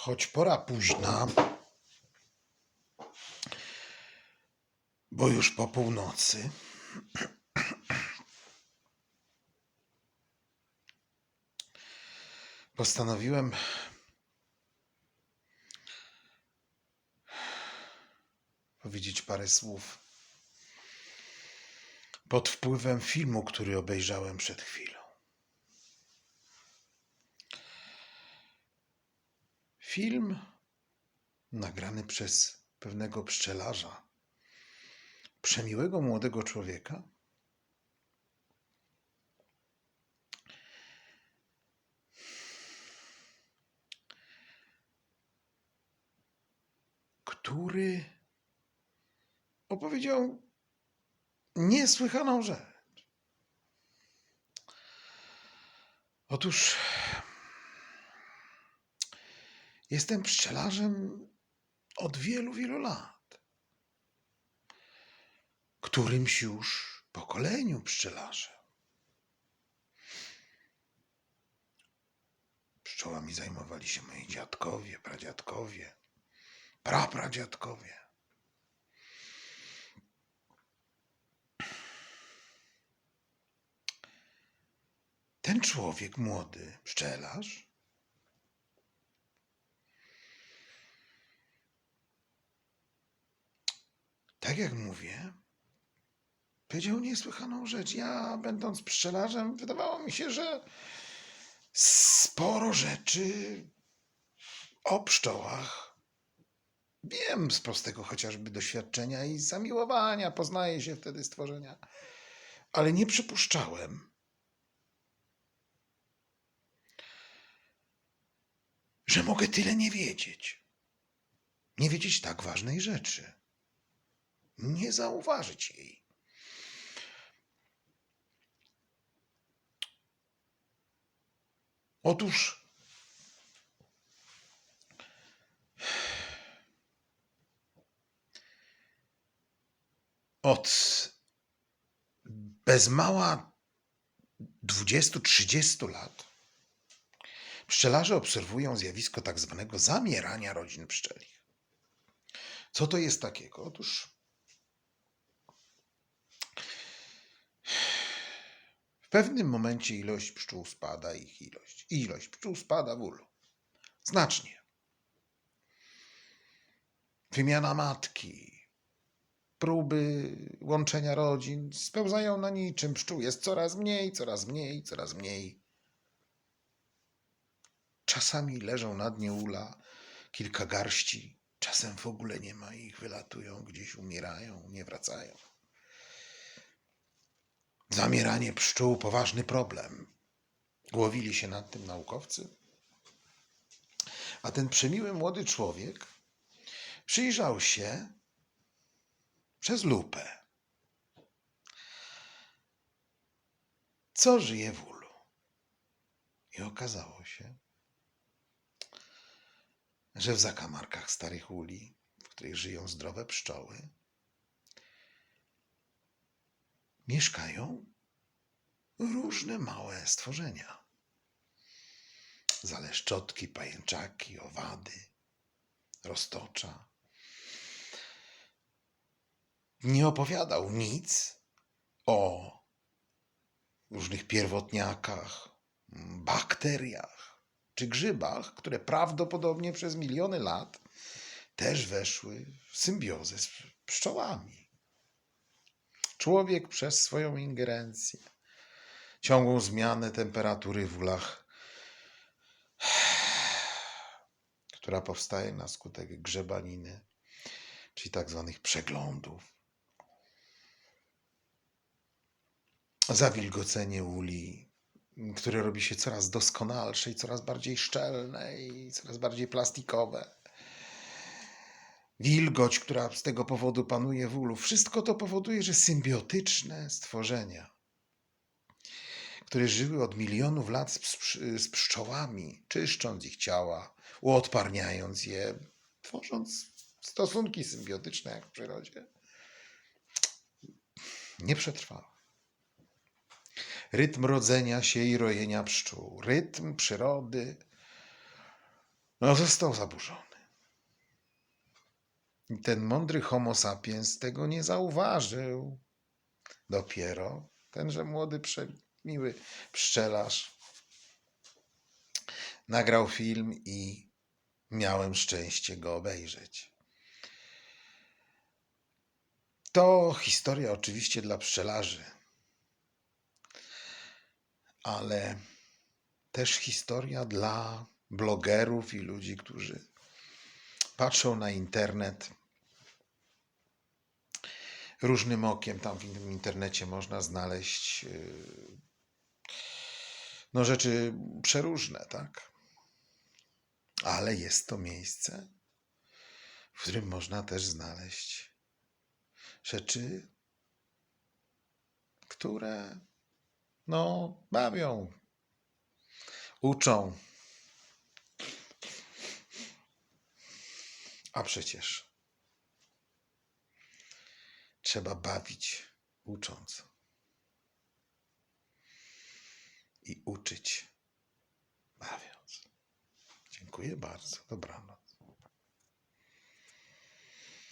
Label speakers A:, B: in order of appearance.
A: choć pora późna, bo już po północy, postanowiłem powiedzieć parę słów pod wpływem filmu, który obejrzałem przed chwilą. Film nagrany przez pewnego pszczelarza, przemiłego młodego człowieka, który opowiedział niesłychaną rzecz. Otóż jestem pszczelarzem od wielu, wielu lat. Którymś już pokoleniu pszczelarzem. Pszczołami zajmowali się moi dziadkowie, pradziadkowie, prapradziadkowie. Ten człowiek młody, pszczelarz, tak jak mówię, powiedział niesłychaną rzecz. Ja, będąc pszczelarzem, wydawało mi się, że sporo rzeczy o pszczołach wiem z prostego chociażby doświadczenia i zamiłowania. Poznaje się wtedy stworzenia. Ale nie przypuszczałem, że mogę tyle nie wiedzieć. Nie wiedzieć tak ważnej rzeczy. Nie zauważyć jej. Otóż od bez mała 20-30 lat Pszczelarze obserwują zjawisko tak zwanego zamierania rodzin pszczelich. Co to jest takiego? Otóż pewnym momencie ilość pszczół spada, ich ilość. Ilość pszczół spada w ulu. Znacznie. Wymiana matki, próby łączenia rodzin spełzają na niczym. Pszczół jest coraz mniej, coraz mniej, coraz mniej. Czasami leżą na dnie ula kilka garści, czasem w ogóle nie ma ich, wylatują gdzieś, umierają, nie wracają. Zamieranie pszczół poważny problem. Głowili się nad tym naukowcy. A ten przemiły młody człowiek przyjrzał się przez lupę. Co żyje w ulu? I okazało się, że w zakamarkach starych uli, w których żyją zdrowe pszczoły, mieszkają różne małe stworzenia. Zaleszczotki, pajęczaki, owady, roztocza. Nie opowiadał nic o różnych pierwotniakach, bakteriach czy grzybach, które prawdopodobnie przez miliony lat też weszły w symbiozę z pszczołami. Człowiek przez swoją ingerencję, ciągłą zmianę temperatury w ulach, która powstaje na skutek grzebaniny, czyli tak zwanych przeglądów, zawilgocenie uli, które robi się coraz doskonalsze i coraz bardziej szczelne i coraz bardziej plastikowe. Wilgoć, która z tego powodu panuje w ulu, wszystko to powoduje, że symbiotyczne stworzenia, które żyły od milionów lat z, z pszczołami, czyszcząc ich ciała, uodparniając je, tworząc stosunki symbiotyczne jak w przyrodzie, nie przetrwały rytm rodzenia się i rojenia pszczół, rytm przyrody no, został zaburzony. Ten mądry Homo sapiens tego nie zauważył. Dopiero tenże młody, przemiły pszczelarz nagrał film i miałem szczęście go obejrzeć. To historia oczywiście dla pszczelarzy, ale też historia dla blogerów i ludzi, którzy patrzą na internet różnym okiem. Tam w internecie można znaleźć yy, no, rzeczy przeróżne, tak? Ale jest to miejsce, w którym można też znaleźć rzeczy, które no, bawią, uczą. A przecież trzeba bawić, ucząc i uczyć, bawiąc. Dziękuję bardzo. Dobranoc.